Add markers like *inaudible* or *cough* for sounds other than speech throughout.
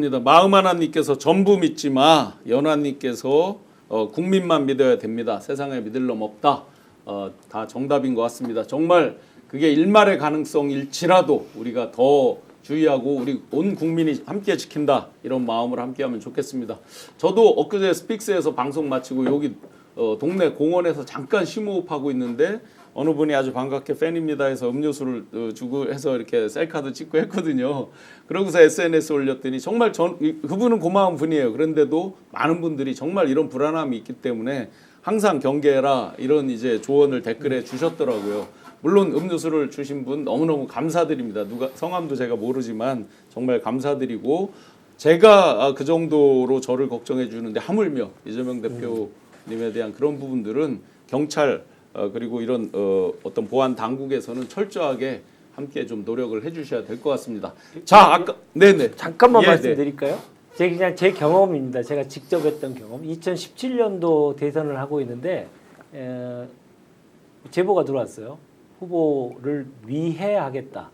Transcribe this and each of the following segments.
입니다. 마음 하나님께서 전부 믿지 마. 연하님께서 어, 국민만 믿어야 됩니다. 세상에 믿을 놈 없다. 어, 다 정답인 것 같습니다. 정말 그게 일말의 가능성일지라도 우리가 더 주의하고 우리 온 국민이 함께 지킨다 이런 마음으로 함께하면 좋겠습니다. 저도 엊그제 스픽스에서 방송 마치고 여기 어, 동네 공원에서 잠깐 심호흡하고 있는데 어느 분이 아주 반갑게 팬입니다 해서 음료수를 어, 주고 해서 이렇게 셀카도 찍고 했거든요. 그러고서 SNS 올렸더니 정말 전 이- 그분은 고마운 분이에요. 그런데도 많은 분들이 정말 이런 불안함이 있기 때문에 항상 경계해라 이런 이제 조언을 댓글에 주셨더라고요. 물론 음료수를 주신 분 너무너무 감사드립니다. 누가 성함도 제가 모르지만 정말 감사드리고 제가 아, 그 정도로 저를 걱정해 주는데 하물며 이재명 대표님에 대한 그런 부분들은 경찰 어, 그리고 이런 어, 어떤 보안 당국에서는 철저하게 함께 좀 노력을 해주셔야 될 것 같습니다. 자, 아까 네네 잠깐만 예, 네. 말씀드릴까요? 제 그냥 제 경험입니다. 제가 직접 했던 경험. 2017년도 대선을 하고 있는데 에, 제보가 들어왔어요. 후보를 위해하겠다.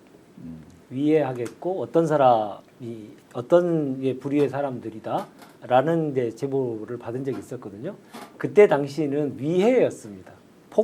위해하겠고 어떤 사람이 어떤 예, 부류의 사람들이다라는 데 제보를 받은 적이 있었거든요. 그때 당시는 위해였습니다.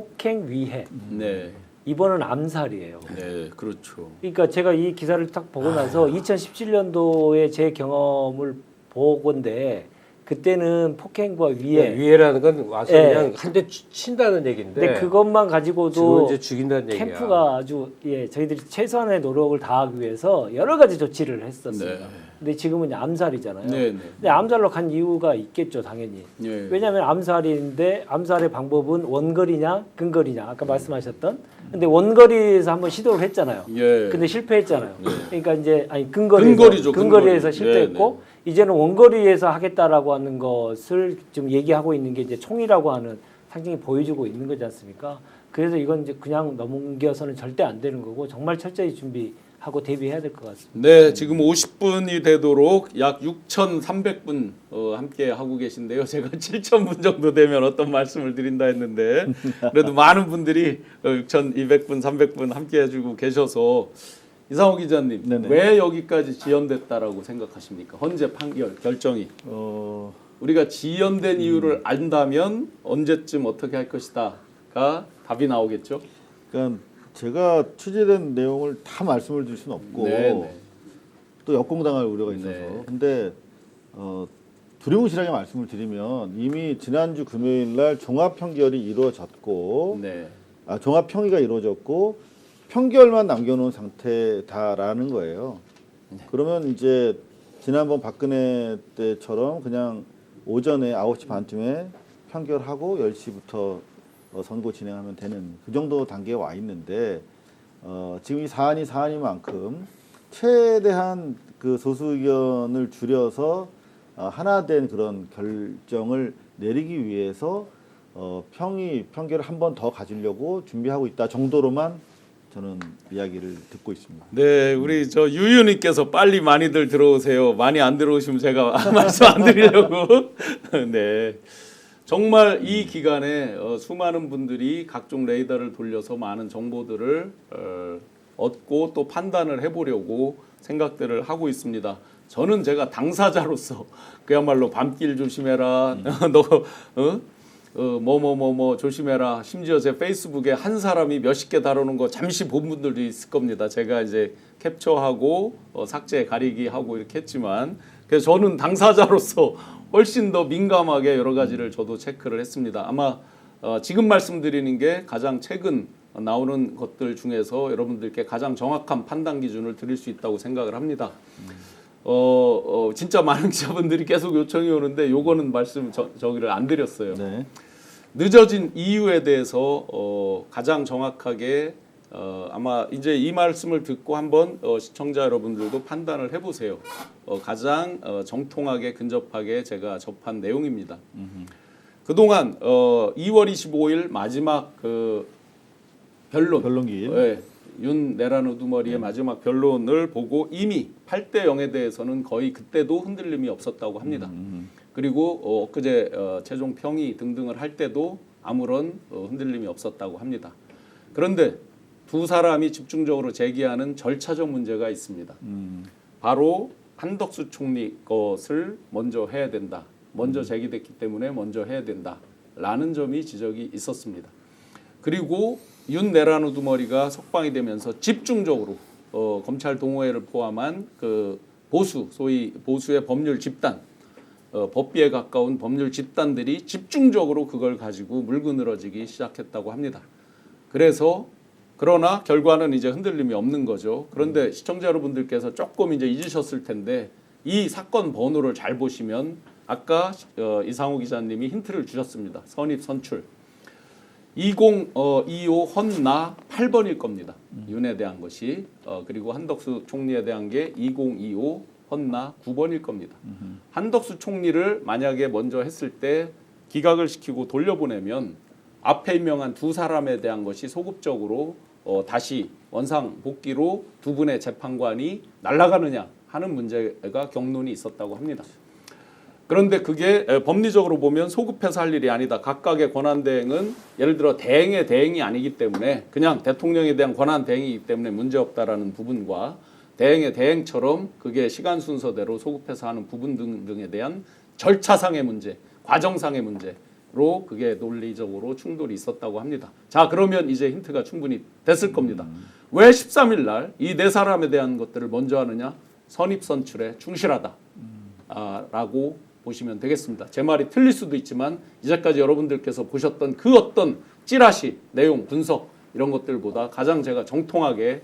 폭행 위해. 네, 이번은 암살이에요. 네, 그렇죠. 그러니까 제가 이 기사를 딱 보고 나서 2017년도에 제 경험을 보건데 그때는 폭행과 위해 네, 위해라는 건 와서 예. 그냥 한 대 친다는 얘기인데 근데 그것만 가지고도 이제 죽인다는 얘기야. 캠프가 아주 예 저희들이 최소한의 노력을 다하기 위해서 여러 가지 조치를 했었습니다. 네. 근데 지금은 이제 암살이잖아요. 네, 네. 근데 암살로 간 이유가 있겠죠, 당연히. 예. 왜냐하면 암살인데 암살의 방법은 원거리냐 근거리냐 아까 말씀하셨던. 근데 원거리에서 한번 시도를 했잖아요. 예. 근데 실패했잖아요. 그러니까 이제 아니 근거리에서 근거리죠, 근거리 에서 근거리. 실패했고 이제는 원거리에서 하겠다라고 하는 것을 지금 얘기하고 있는 게 이제 총이라고 하는 상징이 보여주고 있는 거지 않습니까? 그래서 이건 이제 그냥 넘겨서는 절대 안 되는 거고 정말 철저히 준비 하고 대비해야 될 것 같습니다. 네, 지금 50분이 되도록 약 6,300분 어, 함께 하고 계신데요. 제가 *laughs* 7,000분 정도 되면 어떤 말씀을 드린다 했는데 그래도 많은 분들이 어, 6,200분, 300분 함께 해주고 계셔서 이상호 기자님 네네. 왜 여기까지 지연됐다라고 생각하십니까? 헌재 판결 결정이 어, 우리가 지연된 이유를 안다면 언제쯤 어떻게 할 것이다가 답이 나오겠죠. 그러니까 제가 취재된 내용을 다 말씀을 드릴 수는 없고 네, 네. 또 역공당할 우려가 있어서 네. 근데 어, 두리뭉실하게 말씀을 드리면 이미 지난주 금요일 날 종합 평결이 이루어졌고 네. 아, 종합 평의가 이루어졌고 평결만 남겨놓은 상태다라는 거예요. 그러면 이제 지난번 박근혜 때처럼 그냥 오전에 9시 반쯤에 평결하고 10시부터 어, 선고 진행하면 되는 그 정도 단계에 와 있는데 어, 지금 이 사안이 사안이만큼 최대한 그 소수 의견을 줄여서 어, 하나 된 그런 결정을 내리기 위해서 어, 평의 평결을 한 번 더 가지려고 준비하고 있다 정도로만 저는 이야기를 듣고 있습니다. 네, 우리 저 유유님께서 빨리 많이들 들어오세요. 많이 안 들어오시면 제가 *laughs* 말씀 안 드리려고. *laughs* 네. 정말 이 기간에 어, 수많은 분들이 각종 레이더를 돌려서 많은 정보들을 어, 얻고 또 판단을 해보려고 생각들을 하고 있습니다. 저는 제가 당사자로서 *laughs* 그야말로 밤길 조심해라. *laughs* 너 어? 뭐뭐뭐뭐 조심해라. 심지어 제 페이스북에 한 사람이 몇십 개 다루는 거 잠시 본 분들도 있을 겁니다. 제가 이제 캡처하고 어, 삭제 가리기 하고 이렇게 했지만 그래서 저는 당사자로서 훨씬 더 민감하게 여러 가지를 저도 체크를 했습니다. 아마 어, 지금 말씀드리는 게 가장 최근 나오는 것들 중에서 여러분들께 가장 정확한 판단 기준을 드릴 수 있다고 생각을 합니다. 어, 어 진짜 많은 *laughs* 기자분들이 계속 요청이 오는데 요거는 말씀 저, 저기를 안 드렸어요. 네. 늦어진 이유에 대해서 어, 가장 정확하게 어, 아마 이제 이 말씀을 듣고 한번 어, 시청자 여러분들도 판단을 해보세요. 어, 가장 어, 정통하게 근접하게 제가 접한 내용입니다. 그동안 어, 2월 25일 마지막 그 변론 변론기일. 예, 윤 내란 우두머리의 마지막 변론을 보고 이미 8대 0에 대해서는 거의 그때도 흔들림이 없었다고 합니다. 그리고 어, 엊그제 어, 최종 평의 등등을 할 때도 아무런 어, 흔들림이 없었다고 합니다. 그런데 두 사람이 집중적으로 제기하는 절차적 문제가 있습니다. 음. 바로 한덕수 총리 것을 먼저 해야 된다. 먼저 제기됐기 때문에 먼저 해야 된다 라는 점이 지적이 있었습니다. 그리고 윤 내란 우두머리가 석방이 되면서 집중적으로 어, 검찰 동호회를 포함한 그 보수 소위 보수의 법률 집단 어, 법비에 가까운 법률 집단들이 집중적으로 그걸 가지고 물고 늘어지기 시작했다고 합니다. 그래서 그러나 결과는 이제 흔들림이 없는 거죠. 그런데 시청자 여러분들께서 조금 이제 잊으셨을 텐데 이 사건 번호를 잘 보시면 아까 어, 이상호 기자님이 힌트를 주셨습니다. 선입 선출 2025 헌나 8번일 겁니다. 윤에 대한 것이 어, 그리고 한덕수 총리에 대한 게 2025 헌나 9번일 겁니다. 한덕수 총리를 만약에 먼저 했을 때 기각을 시키고 돌려보내면 앞에 임명한 두 사람에 대한 것이 소급적으로 어, 다시 원상 복귀로 두 분의 재판관이 날아가느냐 하는 문제가 경론이 있었다고 합니다. 그런데 그게 에, 법리적으로 보면 소급해서 할 일이 아니다. 각각의 권한 대행은 예를 들어 대행의 대행이 아니기 때문에 그냥 대통령에 대한 권한 대행이기 때문에 문제 없다라는 부분과 대행의 대행처럼 그게 시간 순서대로 소급해서 하는 부분 등, 등에 대한 절차상의 문제, 과정상의 문제 로 그게 논리적으로 충돌이 있었다고 합니다. 자, 그러면 이제 힌트가 충분히 됐을 겁니다. 왜 13일 날 이 네 사람에 대한 것들을 먼저 하느냐? 선입 선출에 충실하다. 아, 라고 보시면 되겠습니다. 제 말이 틀릴 수도 있지만 이제까지 여러분들께서 보셨던 그 어떤 찌라시, 내용, 분석 이런 것들보다 가장 제가 정통하게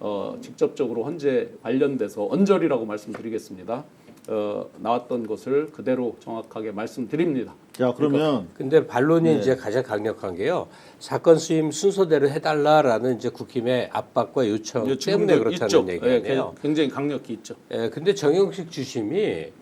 어, 직접적으로 헌재 관련돼서 언저리라고 말씀드리겠습니다. 어, 나왔던 것을 그대로 정확하게 말씀드립니다. 자 그러면 근데 반론이 네. 이제 가장 강력한 게요. 사건 수임 순서대로 해달라라는 이제 국힘의 압박과 요청 이제 때문에 지금도 그렇다는. 예, 굉장히 강력히 있죠. 예, 근데 정영식 주심이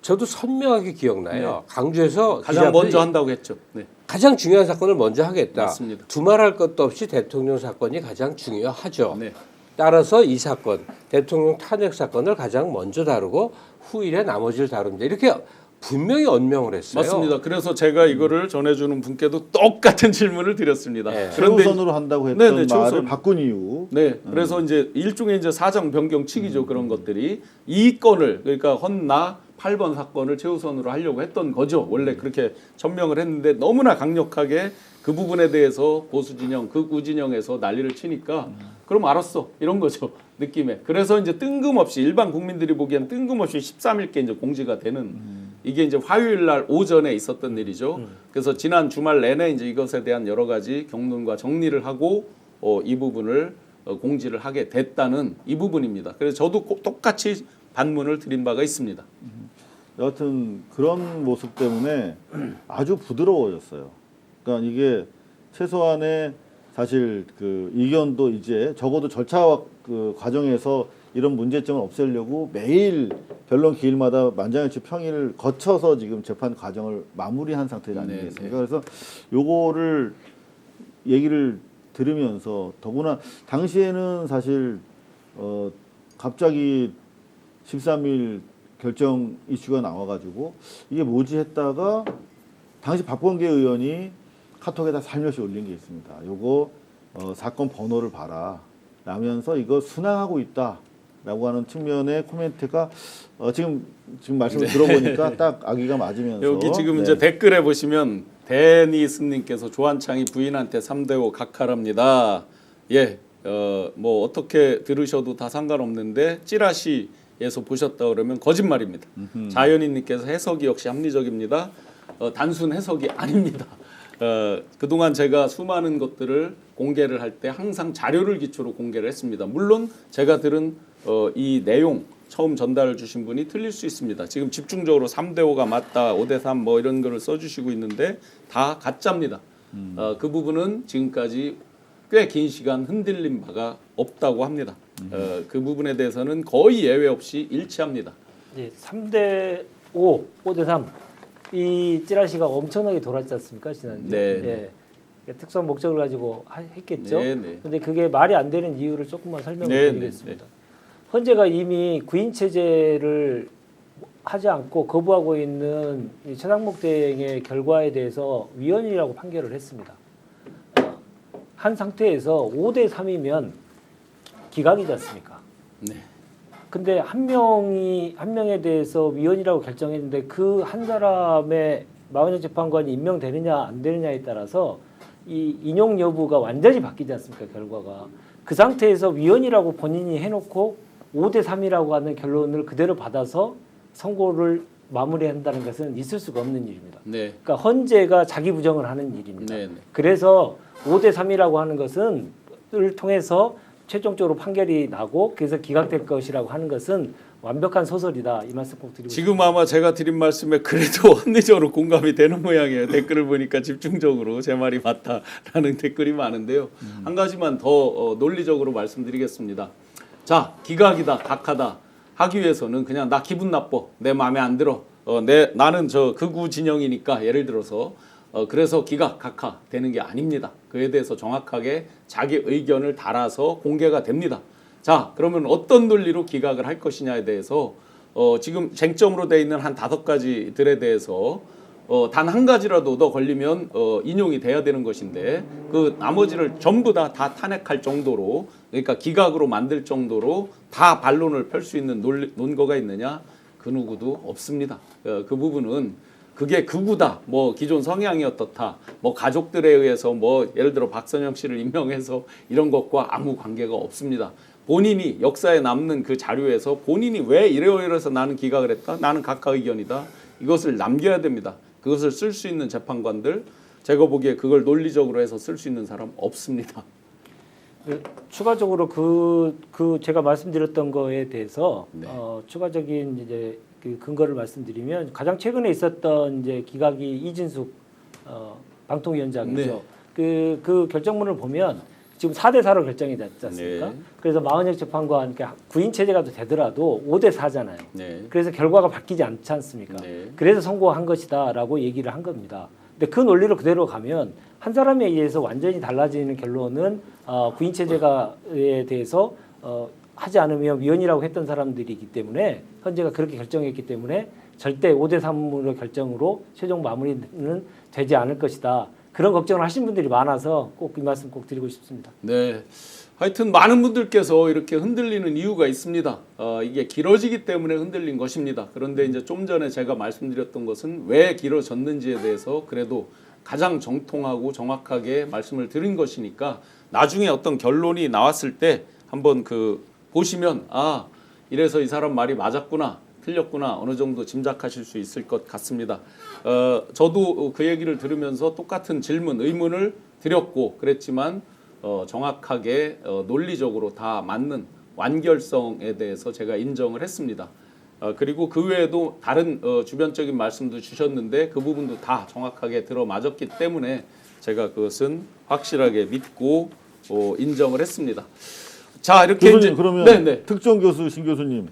저도 선명하게 기억나요. 강주에서 네. 가장 기자들이 먼저 한다고 했죠. 네. 가장 중요한 사건을 먼저 하겠다. 맞습니다. 두말할 것도 없이 대통령 사건이 가장 중요하죠. 네. 따라서 이 사건 대통령 탄핵 사건을 가장 먼저 다루고 후일에 나머지를 다룬다. 이렇게 분명히 언명을 했어요. 맞습니다. 그래서 제가 이거를 전해주는 분께도 똑같은 질문을 드렸습니다. 네. 그런데 최우선으로 한다고 했던 네, 네, 말을 최우선. 바꾼 이유 네, 그래서 이제 일종의 이제 사정 변경 치기죠 그런 것들이 이 건을 그러니까 헌나 8번 사건을 최우선으로 하려고 했던 거죠. 원래 그렇게 천명을 했는데 너무나 강력하게 그 부분에 대해서 보수 진영, 극우 진영에서 난리를 치니까 그럼 알았어 이런 거죠 *laughs* 느낌에. 그래서 이제 뜬금없이 일반 국민들이 보기엔 뜬금없이 13일께 이제 공지가 되는 이게 이제 화요일 날 오전에 있었던 일이죠. 그래서 지난 주말 내내 이제 이것에 대한 여러 가지 경론과 정리를 하고 어, 이 부분을 어, 공지를 하게 됐다는 이 부분입니다. 그래서 저도 꼭 똑같이 반문을 드린 바가 있습니다. 여하튼 그런 모습 때문에 아주 부드러워졌어요. 그러니까 이게 최소한의 사실 그 의견도 이제 적어도 절차 그 과정에서 이런 문제점을 없애려고 매일 변론 기일마다 만장일치 평일을 거쳐서 지금 재판 과정을 마무리한 상태 네, 아니겠습니까? 그래서 요거를 얘기를 들으면서 더구나 당시에는 사실 어 갑자기 13일 결정 이슈가 나와가지고 이게 뭐지 했다가 당시 박범계 의원이 카톡에다 살며시 올린 게 있습니다. 요거 어, 사건 번호를 봐라. 라면서 이거 순항하고 있다 라고 하는 측면의 코멘트가 어, 지금 지금 말씀을 들어보니까 *laughs* 딱 아기가 맞으면서 네. 여기 지금 네. 이제 댓글에 보시면 데니스님께서 조한창이 부인한테 3대5 각하랍니다. 예, 어, 뭐 어떻게 들으셔도 다 상관없는데 찌라시에서 보셨다 그러면 거짓말입니다. 자연인님께서 해석이 역시 합리적입니다. 어, 단순 해석이 아닙니다. 어, 그동안 제가 수많은 것들을 공개를 할 때 항상 자료를 기초로 공개를 했습니다. 물론 제가 들은 어, 이 내용 처음 전달을 주신 분이 틀릴 수 있습니다. 지금 집중적으로 3대 5가 맞다, 5대 3 뭐 이런 거를 써주시고 있는데 다 가짜입니다. 어, 그 부분은 지금까지 꽤 긴 시간 흔들린 바가 없다고 합니다. 어, 그 부분에 대해서는 거의 예외 없이 일치합니다. 예, 3대 5, 5대 3. 이 찌라시가 엄청나게 돌았지 않습니까? 지난주에. 네. 예. 특수한 목적을 가지고 하- 했겠죠. 네, 네. 근데 그게 말이 안 되는 이유를 조금만 설명을 네, 드리겠습니다. 헌재가 이미 구인 체제를 하지 않고 거부하고 있는 이 최상목 대행의 결과에 대해서 위헌이라고 판결을 했습니다. 어, 한 상태에서 5대 3이면 기각이지 않습니까? 네. 근데 한 명이 한 명에 대해서 위원이라고 결정했는데 그 한 사람의 마흔여 재판관이 임명되느냐 안 되느냐에 따라서 이 인용 여부가 완전히 바뀌지 않습니까 결과가 그 상태에서 위원이라고 본인이 해놓고 5대 3이라고 하는 결론을 그대로 받아서 선고를 마무리한다는 것은 있을 수가 없는 일입니다. 네. 그러니까 헌재가 자기 부정을 하는 일입니다. 네, 네. 그래서 5대 3이라고 하는 것은 을 통해서 최종적으로 판결이 나고 그래서 기각될 것이라고 하는 것은 완벽한 소설이다 이 말씀 꼭 드리고 지금 아마 제가 드린 말씀에 그래도 *laughs* 합리적으로 공감이 되는 모양이에요. 댓글을 보니까 집중적으로 제 말이 맞다라는 댓글이 많은데요. 한 가지만 더 어, 논리적으로 말씀드리겠습니다. 자, 기각이다, 각하다 하기 위해서는 그냥 나 기분 나빠, 내 마음에 안 들어, 어, 내 나는 저 극우 진영이니까 예를 들어서 어, 그래서 기각, 각하 되는 게 아닙니다. 그에 대해서 정확하게 자기 의견을 달아서 공개가 됩니다. 자, 그러면 어떤 논리로 기각을 할 것이냐에 대해서 어, 지금 쟁점으로 돼 있는 한 다섯 가지들에 대해서 어, 단 한 가지라도 더 걸리면 어, 인용이 돼야 되는 것인데 그 나머지를 전부 다 다 탄핵할 정도로 그러니까 기각으로 만들 정도로 다 반론을 펼 수 있는 논리, 논거가 있느냐 그 누구도 없습니다. 어, 그 부분은 그게 극우다, 뭐 기존 성향이 어떻다, 뭐 가족들에 의해서 뭐 예를 들어 박선영 씨를 임명해서 이런 것과 아무 관계가 없습니다. 본인이 역사에 남는 그 자료에서 본인이 왜 이래이래서 나는 기각을 했다, 나는 각하 의견이다 이것을 남겨야 됩니다. 그것을 쓸 수 있는 재판관들 제가 보기에 그걸 논리적으로 해서 쓸 수 있는 사람 없습니다. 그 추가적으로 그, 그 제가 말씀드렸던 거에 대해서 네. 어, 추가적인 이제 그 근거를 말씀드리면 가장 최근에 있었던 이제 기각이 이진숙 어, 방통위원장이죠. 네. 그, 그 결정문을 보면 지금 4대 4로 결정이 됐지 않습니까? 네. 그래서 마흔역 재판관 그러니까 구인 체제가 되더라도 5대 4잖아요. 네. 그래서 결과가 바뀌지 않지 않습니까? 네. 그래서 선고한 것이다라고 얘기를 한 겁니다. 근데 그 논리로 그대로 가면 한 사람에 의해서 완전히 달라지는 결론은 어, 구인 체제가에 대해서 어, 하지 않으면 위헌이라고 했던 사람들이기 때문에 현재가 그렇게 결정했기 때문에 절대 5대 3으로 결정으로 최종 마무리는 되지 않을 것이다. 그런 걱정을 하신 분들이 많아서 꼭 이 말씀 꼭 드리고 싶습니다. 네. 하여튼 많은 분들께서 이렇게 흔들리는 이유가 있습니다. 어, 이게 길어지기 때문에 흔들린 것입니다. 그런데 이제 좀 전에 제가 말씀드렸던 것은 왜 길어졌는지에 대해서 그래도 가장 정통하고 정확하게 말씀을 드린 것이니까 나중에 어떤 결론이 나왔을 때 한번 그 보시면 아 이래서 이 사람 말이 맞았구나 틀렸구나 어느 정도 짐작하실 수 있을 것 같습니다. 어, 저도 그 얘기를 들으면서 똑같은 질문 의문을 드렸고 그랬지만 어, 정확하게 어, 논리적으로 다 맞는 완결성에 대해서 제가 인정을 했습니다. 어, 그리고 그 외에도 다른 어, 주변적인 말씀도 주셨는데 그 부분도 다 정확하게 들어맞았기 때문에 제가 그것은 확실하게 믿고 어, 인정을 했습니다. 자 이렇게 교수님 이제 그러면 네네 특정 교수 신 교수님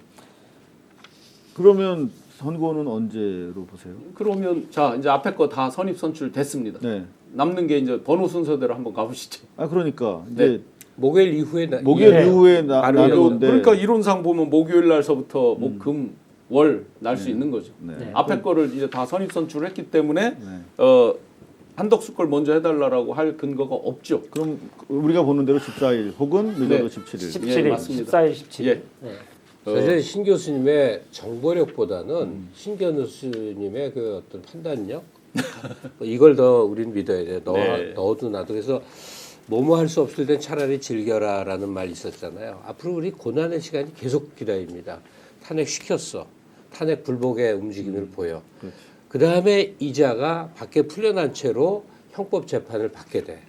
그러면 선고는 언제로 보세요? 그러면 자 이제 앞에 거 다 선입 선출 됐습니다. 네. 남는 게 이제 번호 순서대로 한번 가보시죠. 아 그러니까 이제 목요일 이후에 나, 목요일 예. 이후에 나, 바로 나오는데 그러니까 이론상 보면 목요일 날서부터 목금 월 날 수 있는 거죠. 네. 네. 앞에 거를 이제 다 선입 선출을 했기 때문에 네. 어 한덕수 걸 먼저 해달라고 할 근거가 없죠. 그럼 우리가 보는 대로 14일 혹은 늦어도 네. 17일. 17일, 맞습니다. 14일, 17일. 예. 네. 어, 사실 신 교수님의 정보력보다는 신 교수님의 그 어떤 판단력 *laughs* 뭐 이걸 더 우리는 믿어야 돼. 너 네. 너도 나도 그래서 뭐뭐 할 수 없을 땐 차라리 즐겨라라는 말이 있었잖아요. 앞으로 우리 고난의 시간이 계속 기다립니다. 탄핵 시켰어. 탄핵 불복의 움직임을 보여. 그 다음에 이자가 밖에 풀려난 채로 형법 재판을 받게 돼.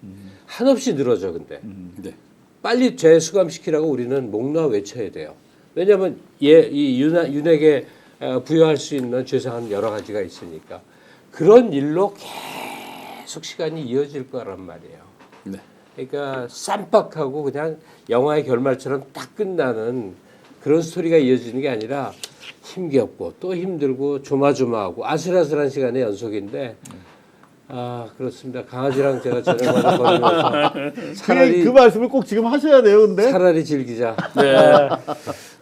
한없이 늘어져 근데. 네. 빨리 재수감시키라고 우리는 목놓아 외쳐야 돼요. 왜냐하면 얘, 이 윤, 윤에게 어, 부여할 수 있는 죄상은 여러 가지가 있으니까 그런 일로 계속 시간이 이어질 거란 말이에요. 네. 그러니까 쌈박하고 그냥 영화의 결말처럼 딱 끝나는 그런 스토리가 이어지는 게 아니라 힘겹고 또 힘들고 조마조마하고 아슬아슬한 시간의 연속인데 아 그렇습니다. 강아지랑 제가 저녁마다 *laughs* 걸으면서 그, 차라리 그 말씀을 꼭 지금 하셔야 돼요, 근데. 차라리 즐기자. 네.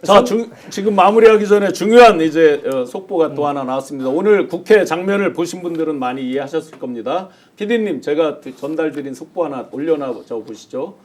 자, 중, 지금 마무리하기 전에 중요한 이제 어, 속보가 또 하나 나왔습니다. 오늘 국회 장면을 보신 분들은 많이 이해하셨을 겁니다. PD님, 제가 전달드린 속보 하나 올려놔 저 보시죠.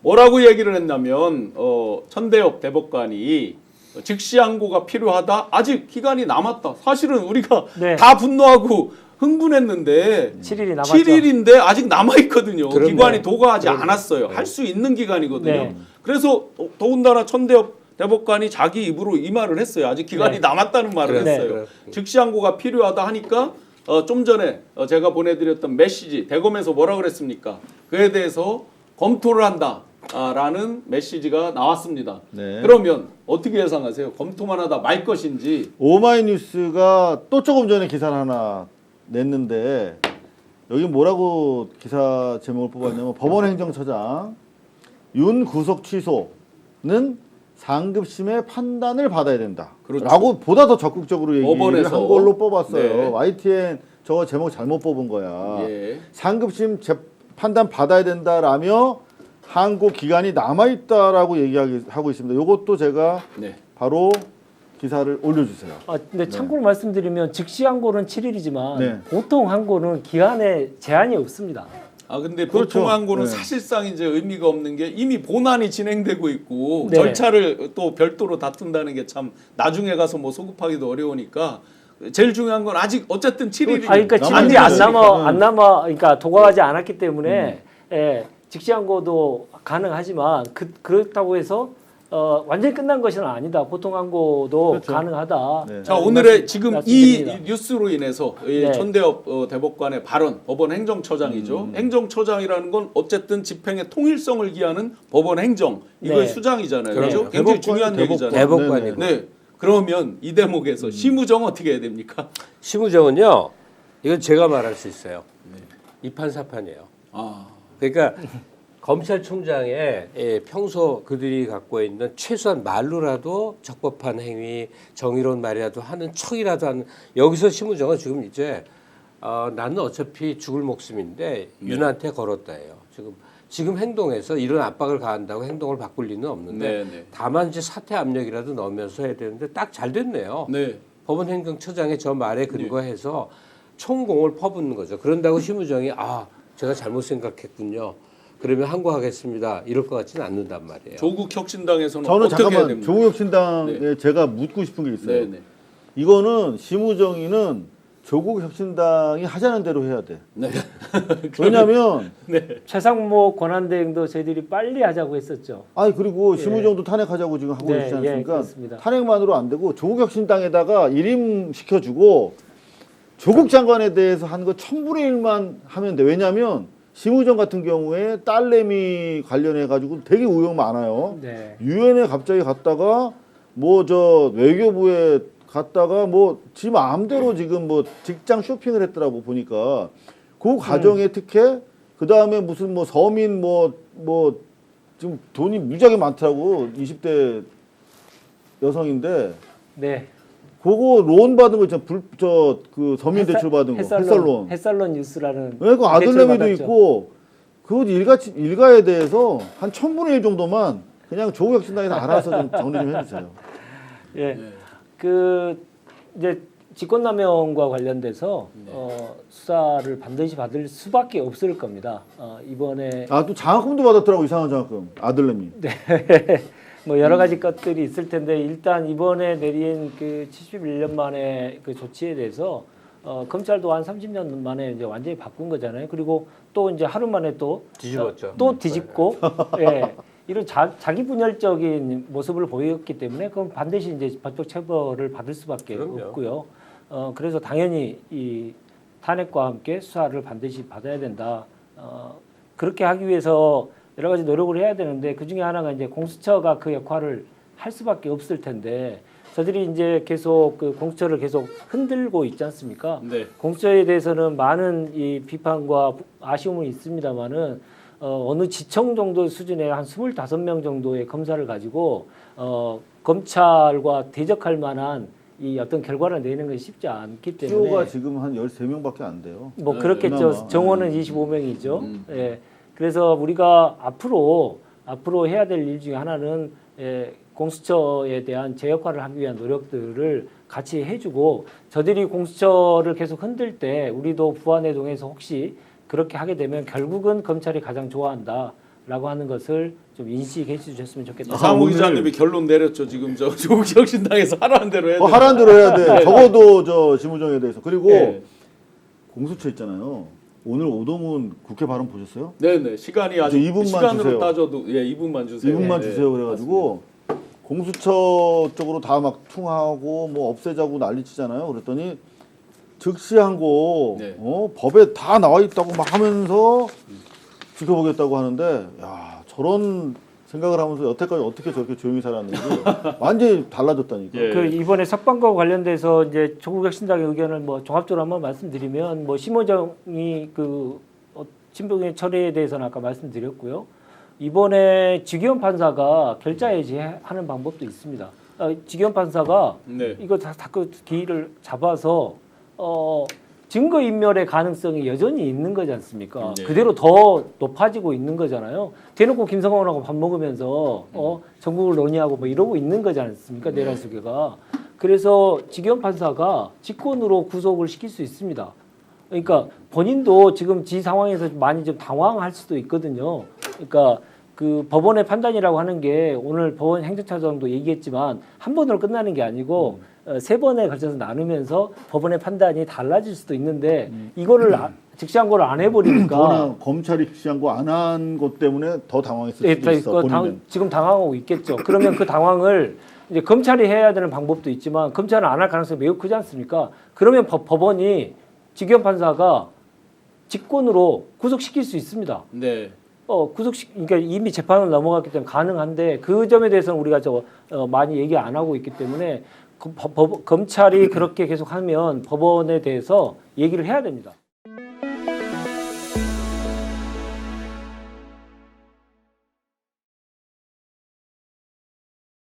뭐라고 얘기를 했냐면 어, 천대엽 대법관이 즉시 항고가 필요하다. 아직 기간이 남았다. 사실은 우리가 네. 다 분노하고 흥분했는데 7일이 남았죠. 7일인데 아직 남아 있거든요. 기관이 도과하지 그럼요. 않았어요. 할 수 있는 기간이거든요. 네. 그래서 더- 더군다나 천대엽 대법관이 자기 입으로 이 말을 했어요. 아직 기간이 네. 남았다는 말을 그래, 했어요. 그래. 즉시 항고가 필요하다 하니까 어, 좀 전에 어, 제가 보내드렸던 메시지 대검에서 뭐라 그랬습니까? 그에 대해서 검토를 한다라는 메시지가 나왔습니다. 네. 그러면 어떻게 예상하세요? 검토만 하다 말 것인지 오마이뉴스가 또 조금 전에 기사를 하나 냈는데 여기 뭐라고 기사 제목을 뽑았냐면 *laughs* 법원 행정처장 윤 구속 취소는 상급심의 판단을 받아야 된다. 그렇죠. 라고 보다 더 적극적으로 얘기를. 한 걸로 뽑았어요. 네. YTN 저거 제목 잘못 뽑은 거야. 예. 상급심 재, 판단 받아야 된다라며 항고 기간이 남아 있다라고 얘기하고 있습니다. 이것도 제가 네. 바로 기사를 올려주세요. 아, 근데 참고로 말씀드리면 즉시 항고는 7일이지만 네. 보통 항고는 기한에 제한이 없습니다. 아 근데 그렇죠. 보통 항고는 네. 사실상 이제 의미가 없는 게 이미 본안이 진행되고 있고 네. 절차를 또 별도로 다툰다는 게 참 나중에 가서 뭐 소급하기도 어려우니까 제일 중요한 건 아직 어쨌든 7일이 아, 그러니까 남아 7일이 안 있으니까. 남아 안 남아 그러니까 도과하지 않았기 때문에 예, 즉시 항고도 가능하지만 그, 그렇다고 해서 어, 완전히 끝난 것은 아니다. 보통 항고도 그렇죠. 가능하다. 네. 자 오늘의 지금 이 말씀드립니다. 뉴스로 인해서 이 네. 천대엽 어, 대법관의 발언 법원 행정처장이죠 음. 행정처장이라는 건 어쨌든 집행의 통일성을 기하는 법원 행정 이건 네. 수장이잖아요. 그렇죠 굉장히 대법관, 중요한 대법관. 얘기잖아요 대법관이고. 네 그러면 이 대목에서 시무정 어떻게 해야 됩니까 심우정은요. 이건 제가 말할 수 있어요. 이판사판이에요. 아 그러니까 검찰총장의 예, 평소 그들이 갖고 있는 최소한 말로라도 적법한 행위, 정의로운 말이라도 하는 척이라도 하는 여기서 심우정은 지금 이제 어, 나는 어차피 죽을 목숨인데 윤한테 걸었다예요. 지금 지금 행동에서 이런 압박을 가한다고 행동을 바꿀 리는 없는데 네, 네. 다만 이제 사퇴 압력이라도 넣으면서 해야 되는데 딱 잘 됐네요. 네. 법원 행정처장의 저 말에 근거해서 총공을 퍼붓는 거죠. 그런다고 심우정이 아 제가 잘못 생각했군요. 그러면 항고하겠습니다. 이럴 것 같지는 않는단 말이에요. 조국 혁신당에서는 저는 어떻게 해야 잠깐만 됩니까? 조국 혁신당에 제가 묻고 싶은 게 있어요. 네, 네. 이거는 심우정이는 조국 혁신당이 하자는 대로 해야 돼. 네. *laughs* 왜냐하면 *laughs* 최상목 권한대행도 저희들이 빨리 하자고 했었죠. 아니 그리고 예. 심우정도 탄핵하자고 지금 하고 네, 있지 예, 않습니까? 그렇습니다. 탄핵만으로 안 되고 조국 혁신당에다가 일임 시켜주고 조국 장관에 대해서 한 거 천분의 일만 하면 돼. 왜냐하면 심우정 같은 경우에 딸내미 관련해 가지고 되게 의혹 많아요. 네. 유엔에 갑자기 갔다가 뭐 저 외교부에 갔다가 뭐 지 마음대로 지금 뭐 직장 쇼핑을 했더라고 보니까. 그 과정에 특혜? 그 다음에 무슨 뭐 서민 뭐뭐 지금 돈이 무지하게 많더라고. 20대 여성인데. 네. 그거 론 받은 거 있잖아. 불저그 서민 햇살- 대출 받은 거. 햇살론, 햇살론 햇살론 뉴스라는 네, 그 아들내미도. 있고. 그 일가 일가에 대해서 한 천분의 일 정도만 그냥 조국혁신당에서 알아서 좀 정리 좀 해주세요. *laughs* 예. 네. 그 이제 직권남용과 관련돼서 네. 어, 수사를 반드시 받을 수밖에 없을 겁니다. 어, 이번에 아 또 장학금도 받았더라고 이상한 장학금 아들내미. *laughs* 뭐 여러 가지 것들이 있을 텐데 일단 이번에 내린 그 71년 만에 그 조치에 대해서 어, 검찰도 한 30년 만에 이제 완전히 바꾼 거잖아요. 그리고 또 이제 하루 만에 또 뒤집었죠. 또 뒤집고 예. *laughs* 이런 자, 자기 분열적인 모습을 보였기 때문에 그럼 반드시 이제 법적 처벌을 받을 수밖에 그럼요. 없고요. 어, 그래서 당연히 이 탄핵과 함께 수사를 반드시 받아야 된다. 어, 그렇게 하기 위해서 여러 가지 노력을 해야 되는데 그 중에 하나가 이제 공수처가 그 역할을 할 수밖에 없을 텐데 저들이 이제 계속 그 공수처를 계속 흔들고 있지 않습니까? 네. 공수처에 대해서는 많은 이 비판과 아쉬움은 있습니다만은 어, 어느 지청 정도 수준의 한 25명 정도의 검사를 가지고 어, 검찰과 대적할 만한 이 어떤 결과를 내는 것이 쉽지 않기 때문에 지금 한 13명밖에 안 돼요. 뭐 네, 그렇겠죠. 그나마. 정원은 네. 25명이죠. 음. 예. 그래서 우리가 앞으로 앞으로 해야 될 일 중에 하나는 예, 공수처에 대한 제 역할을 하기 위한 노력들을 같이 해주고 저들이 공수처를 계속 흔들 때 우리도 부안회동에서 혹시 그렇게 하게 되면 결국은 검찰이 가장 좋아한다. 된다라고 하는 것을 좀 인식해 주셨으면 좋겠다. 아, 사무 기자님이 결론 내렸죠. 지금 저 *laughs* 조국혁신당에서 하라는 대로 해야 어, 돼. 하라는 대로 해야 돼. 적어도 저 지무정에 대해서. 그리고 네. 공수처 있잖아요. 오늘 오동훈 국회 발언 보셨어요? 네네 시간이 아직 이제 2분만 시간으로 주세요. 따져도 예 2분만 주세요. 2분만 예, 주세요 그래가지고 공수처 쪽으로 다 막 퉁하고 뭐 없애자고 난리치잖아요. 그랬더니 즉시한 거 네. 어? 법에 다 나와 있다고 막 하면서 지켜보겠다고 하는데 야 저런 생각을 하면서 여태까지 어떻게 저렇게 조용히 살았는지 *laughs* 완전히 달라졌다니까. 예. 그 이번에 석방과 관련돼서 이제 조국 혁신당의 의견을 뭐 종합적으로 한번 말씀드리면 뭐 심호정이 그 어, 친북의 처리에 대해서는 아까 말씀드렸고요. 이번에 직위원 판사가 결자 해지하는 방법도 있습니다. 어, 직위원 판사가 네. 이거 다, 다 그 기일을 잡아서 어 증거 인멸의 가능성이 여전히 있는 거지 않습니까? 네. 그대로 더 높아지고 있는 거잖아요. 대놓고 김성원하고 밥 먹으면서 어 전국을 논의하고 뭐 이러고 있는 거지 않습니까? 내란수계가. 그래서 직위원 판사가 직권으로 구속을 시킬 수 있습니다. 그러니까 본인도 지금 지 상황에서 많이 좀 당황할 수도 있거든요. 그러니까 그 법원의 판단이라고 하는 게 오늘 법원 행정처장도 얘기했지만 한 번으로 끝나는 게 아니고 어, 세 번에 걸쳐서 나누면서 법원의 판단이 달라질 수도 있는데 이거를 아, 즉시항고를 안 해버리니까 검찰이 지시한 거 안 한 것 때문에 더 당황했을 예, 수도 있어. 당, 지금 당황하고 있겠죠. 그러면 그 당황을 이제 검찰이 해야 되는 방법도 있지만 검찰은 안 할 가능성이 매우 크지 않습니까? 그러면 법, 법원이 직위원 판사가 직권으로 구속시킬 수 있습니다. 네. 어 구속시 그러니까 이미 재판을 넘어갔기 때문에 가능한데 그 점에 대해서는 우리가 저 어, 많이 얘기 안 하고 있기 때문에 그 법- 법- 검찰이 그렇게 계속 하면 법원에 대해서 얘기를 해야 됩니다.